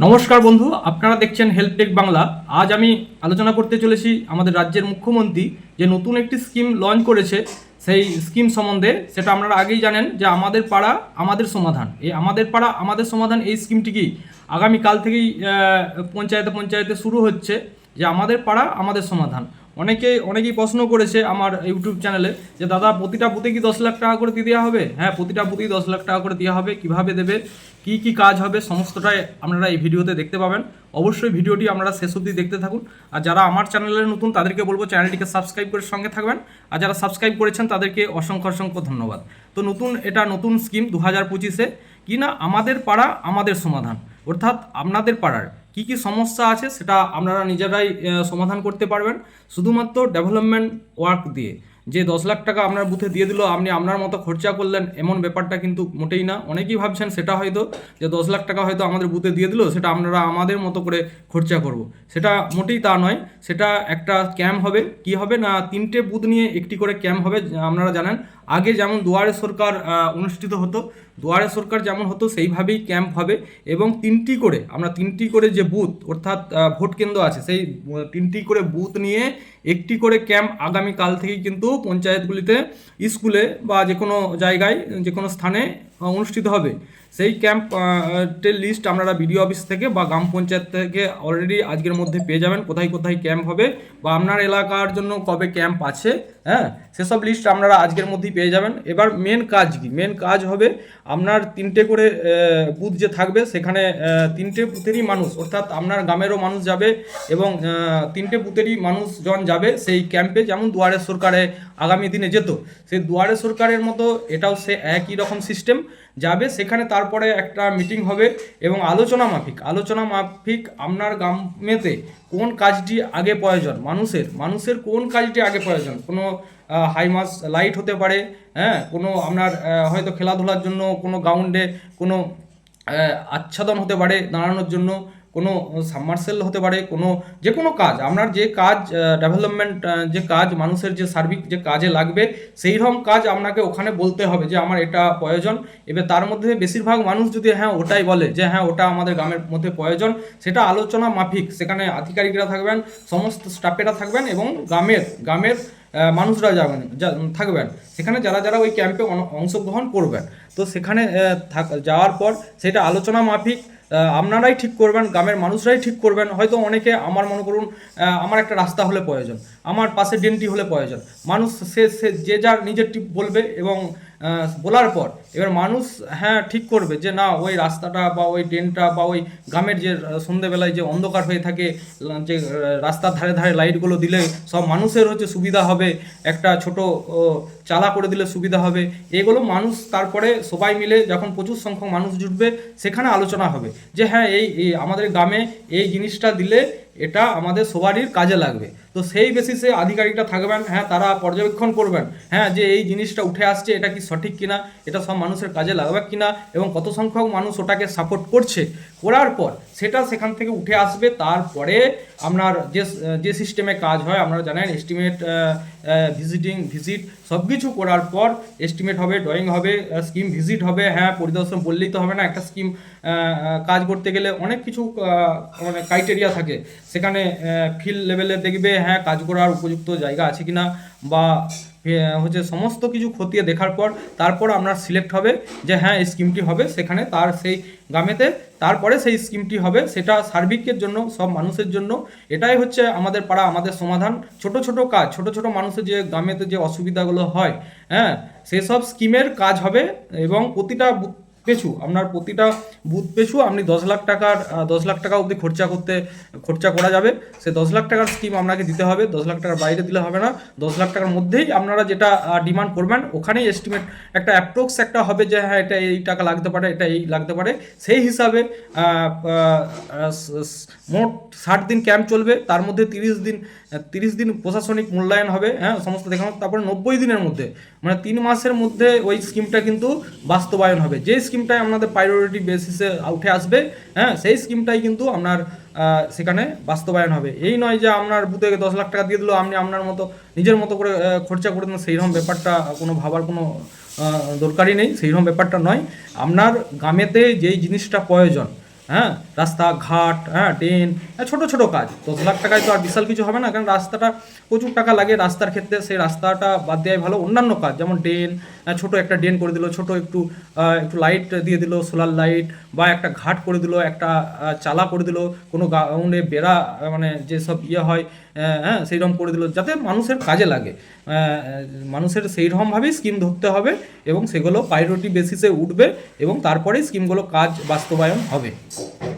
নমস্কার বন্ধু, আপনারা দেখছেন হেল্প টেক বাংলা আজ আমি আলোচনা করতে চলেছি আমাদের রাজ্যের মুখ্যমন্ত্রী যে নতুন একটি স্কিম লঞ্চ করেছে, সেই স্কিম সম্বন্ধে। সেটা আপনারা আগেই জানেন যে আমাদের পাড়া আমাদের সমাধান। এই আমাদের পাড়া আমাদের সমাধান এই স্কিমটি কি? আগামীকাল থেকেই পঞ্চায়েতে পঞ্চায়েতে শুরু হচ্ছে যে আমাদের পাড়া আমাদের সমাধান। অনেকে, অনেকেই প্রশ্ন করেছে আমার ইউটিউব চ্যানেলে যে, দাদা, প্রতিটা বুথে কি দশ লাখ টাকা করে দিয়ে দেওয়া হবে? হ্যাঁ প্রতিটা বুথেই দশ লাখ টাকা করে দেওয়া হবে। কীভাবে দেবে? কি কি কাজ হবে সমস্তটাই আপনারা এই ভিডিওতে দেখতে পাবেন। অবশ্যই ভিডিওটি আপনারা শেষ অবধি দেখতে থাকুন। আর যারা আমার চ্যানেলে নতুন, তাদেরকে বলব চ্যানেলটিকে সাবস্ক্রাইব করে সঙ্গে থাকবেন। আর যারা সাবস্ক্রাইব করেছেন, তাদেরকে অসংখ্য অসংখ্য ধন্যবাদ। তো নতুন, এটা নতুন স্কিম দু হাজার পঁচিশে। কি না, আমাদের পাড়া, আমাদের সমাধান। অর্থাৎ আপনাদের পাড়ার কি কি সমস্যা আছে, সেটা আপনারা নিজেরাই সমাধান করতে পারবেন। শুধুমাত্র ডেভেলপমেন্ট ওয়ার্ক দিয়ে। যে দশ লাখ টাকা আপনার বুথে দিয়ে দিল, আপনি আপনার মতো খরচা করলেন, এমন ব্যাপারটা কিন্তু মোটেই না। অনেকেই ভাবছেন সেটা হয়তো, যে দশ লাখ টাকা হয়তো আমাদের বুথে দিয়ে দিল, সেটা আপনারা আমাদের মতো করে খরচা করব। সেটা মোটেই তা নয়, সেটা একটা ক্যাম্প হবে। কি হবে না, তিনটে বুথ নিয়ে একটি করে ক্যাম্প হবে, আপনারা জানেন। আগে যেমন দুয়ারে সরকার অনুষ্ঠিত হতো, দুয়ারে সরকার যেমন হতো, সেইভাবেই ক্যাম্প হবে এবং তিনটি করে, আমরা তিনটি করে যে বুথ অর্থাৎ ভোট কেন্দ্র আছে, সেই তিনটি করে বুথ নিয়ে একটি করে ক্যাম্প আগামীকাল থেকেই কিন্তু পঞ্চায়েতগুলিতে, স্কুলে বা যে কোনো জায়গায় যে কোনো স্থানে অনুষ্ঠিত হবে। সেই ক্যাম্প টের লিস্ট আপনারা বিডিও অফিস থেকে বা গ্রাম পঞ্চায়েত থেকে অলরেডি আজকের মধ্যে পেয়ে যাবেন, কোথায় কোথায় ক্যাম্প হবে বা আপনার এলাকার জন্য কবে ক্যাম্প আছে হ্যাঁ? সেসব লিস্ট আপনারা আজকের মধ্যেই পেয়ে যাবেন। এবার মেন কাজ কি? মেন কাজ হবে আপনার তিনটে করে বুথ যে থাকবে, সেখানে তিনটে বুথেরই মানুষ, অর্থাৎ আপনার গ্রামেরও মানুষ যাবে এবং তিনটে বুথেরই মানুষজন যাবে সেই ক্যাম্পে যেমন দুয়ারে সরকারে আগামী দিনে যেত। সেই দুয়ারে সরকারের মতো এটাও সে একই রকম সিস্টেম যাবে, সেখানে তারপরে একটা মিটিং হবে এবং আলোচনা মাফিক। আলোচনা মাফিক আপনার গ্রামেতে কোন কাজটি আগে প্রয়োজন? মানুষের। মানুষের কোন কাজটি আগে প্রয়োজন? কোনো হাই মাস লাইট হতে পারে হ্যাঁ? কোনো আপনার হয়তো খেলাধুলার জন্য কোনো গ্রাউন্ডে কোনো আচ্ছাদন হতে পারে দাঁড়ানোর জন্য। কোনো সাবমার্সেল হতে পারে, কোনো যে কোনো কাজ, আপনার যে কাজ ডেভেলপমেন্ট যে কাজ, মানুষের যে সার্বিক যে কাজে লাগবে সেই রকম কাজ আপনাকে ওখানে বলতে হবে যে আমার এটা প্রয়োজন। এবার তার মধ্যে বেশিরভাগ মানুষ যদি হ্যাঁ ওটাই বলে যে হ্যাঁ ওটা আমাদের গ্রামের মধ্যে প্রয়োজন, সেটা আলোচনা মাফিক, সেখানে আধিকারিকরা থাকবেন, সমস্ত স্টাফেরা থাকবেন এবং গ্রামের গ্রামের মানুষরা যাবেন থাকবেন। সেখানে যারা যারা ওই ক্যাম্পে অংশগ্রহণ করবেন, তো সেখানে যাওয়ার পর সেটা আলোচনা মাফিক আপনারাই ঠিক করবেন, গ্রামের মানুষরাই ঠিক করবেন। হয়তো অনেকে আমার মনে করুন আমার একটা রাস্তা হলে প্রয়োজন, আমার পাশে ডেন্টি হলে প্রয়োজন। মানুষ সে সে যে যার নিজেরটি বলবে এবং বলার পর এবার মানুষ হ্যাঁ ঠিক করবে যে না ওই রাস্তাটা বা ওই ট্রেনটা বা ওই গ্রামের যে আহ, সন্ধ্যেবেলায় যে অন্ধকার হয়ে থাকে যে রাস্তার ধারে ধারে লাইটগুলো দিলে সব মানুষের হচ্ছে সুবিধা হবে একটা ছোট চালা করে দিলে সুবিধা হবে। এগুলো মানুষ তারপরে সবাই মিলে যখন প্রচুর সংখ্যক মানুষ জুটবে সেখানে আলোচনা হবে যে হ্যাঁ এই আমাদের গ্রামে এই জিনিসটা দিলে এটা আমাদের সবারই কাজে লাগবে। তো সেই বেসিসে আধিকারিকরা থাকবেন হ্যাঁ তারা পর্যবেক্ষণ করবেন হ্যাঁ যে এই জিনিসটা উঠে আসছে, এটা কি সঠিক কিনা, এটা সব মানুষের কাজে লাগবে কিনা, এবং কত সংখ্যক মানুষ ওটাকে সাপোর্ট করছে। করার পর সেটা সেখান থেকে উঠে আসবে, তারপরে আপনার যে যে সিস্টেমে কাজ হয়, আপনারা জানেন এস্টিমেট ভিজিটিং ভিজিট সব কিছু করার পর এস্টিমেট হবে ড্রয়িং হবে স্কিম ভিজিট হবে হ্যাঁ পরিদর্শন বললেই তো হবে না, একটা স্কিম কাজ করতে গেলে অনেক কিছু মানে ক্রাইটেরিয়া থাকে। সেখানে ফিল্ড লেভেলে দেখবে হ্যাঁ কাজ করার উপযুক্ত জায়গা আছে কিনা বা হচ্ছে সমস্ত কিছু খতিয়ে দেখার পর তারপর আপনার সিলেক্ট হবে যে হ্যাঁ এই স্কিমটি হবে সেখানে তার সেই গ্রামেতে তারপরে সেই স্কিমটি হবে সেটা সার্বিকের জন্য, সব মানুষের জন্য। এটাই হচ্ছে আমাদের পাড়া, আমাদের সমাধান। ছোট ছোট কাজ, ছোট ছোট মানুষের যে গ্রামেতে যে অসুবিধাগুলো হয় হ্যাঁ সেসব স্কিমের কাজ হবে এবং প্রতিটা পেছু, আপনার প্রতিটা বুথ পেছু আপনি দশ লাখ টাকার দশ লাখ টাকা অবধি খরচা করতে, খরচা করা যাবে। সে দশ লাখ টাকার স্কিম আপনাকে দিতে হবে, দশ লাখ টাকার বাইরে দিলে হবে না। দশ লাখ টাকার মধ্যেই আপনারা যেটা ডিমান্ড করবেন, ওখানেই এস্টিমেট একটা অ্যাপ্রক্স একটা হবে যে হ্যাঁ এটা এই টাকা লাগতে পারে, এটা এই লাগতে পারে। সেই হিসাবে মোট ষাট দিন ক্যাম্প চলবে, তার মধ্যে তিরিশ দিন তিরিশ দিন প্রশাসনিক মূল্যায়ন হবে হ্যাঁ সমস্ত দেখানো। তারপরে নব্বই দিনের মধ্যে মানে তিন মাসের মধ্যে ওই স্কিমটা কিন্তু বাস্তবায়ন হবে। যে স্কিমটাই আপনাদের প্রায়োরিটি বেসিসে উঠে আসবে হ্যাঁ সেই স্কিমটাই কিন্তু আপনার সেখানে বাস্তবায়ন হবে। এই নয় যে আপনার বুথে দশ লাখ টাকা দিয়ে দিল, আপনি আপনার মতো, নিজের মতো করে খরচা করে দেন, সেইরকম ব্যাপারটা কোনো ভাবার কোনো দরকারই নেই, সেইরকম ব্যাপারটা নয়। আপনার গ্রামেতে যেই জিনিসটা প্রয়োজন হ্যাঁ রাস্তা ঘাট হ্যাঁ ড্রেন হ্যাঁ, ছোটো ছোট কাজ। দশ লাখ টাকায় তো আর বিশাল কিছু হবে না কারণ রাস্তাটা প্রচুর টাকা লাগে রাস্তার ক্ষেত্রে। সেই রাস্তাটা বাদ দেওয়াই ভালো। অন্যান্য কাজ যেমন ড্রেন আহ, ছোট একটা ড্রেন করে দিল ছোট একটু একটু লাইট দিয়ে দিল সোলার লাইট বা একটা ঘাট করে দিল একটা চালা করে দিল কোনো গ্রাউন্ডে বেড়া মানে যেসব ইয়ে হয় হ্যাঁ সেইরকম করে দিল যাতে মানুষের কাজে লাগে। মানুষের সেইরকমভাবেই স্কিম ধরতে হবে এবং সেগুলো প্রায়োরিটি বেসিসে উঠবে এবং তারপরেই স্কিমগুলো কাজ বাস্তবায়ন হবে। Deus.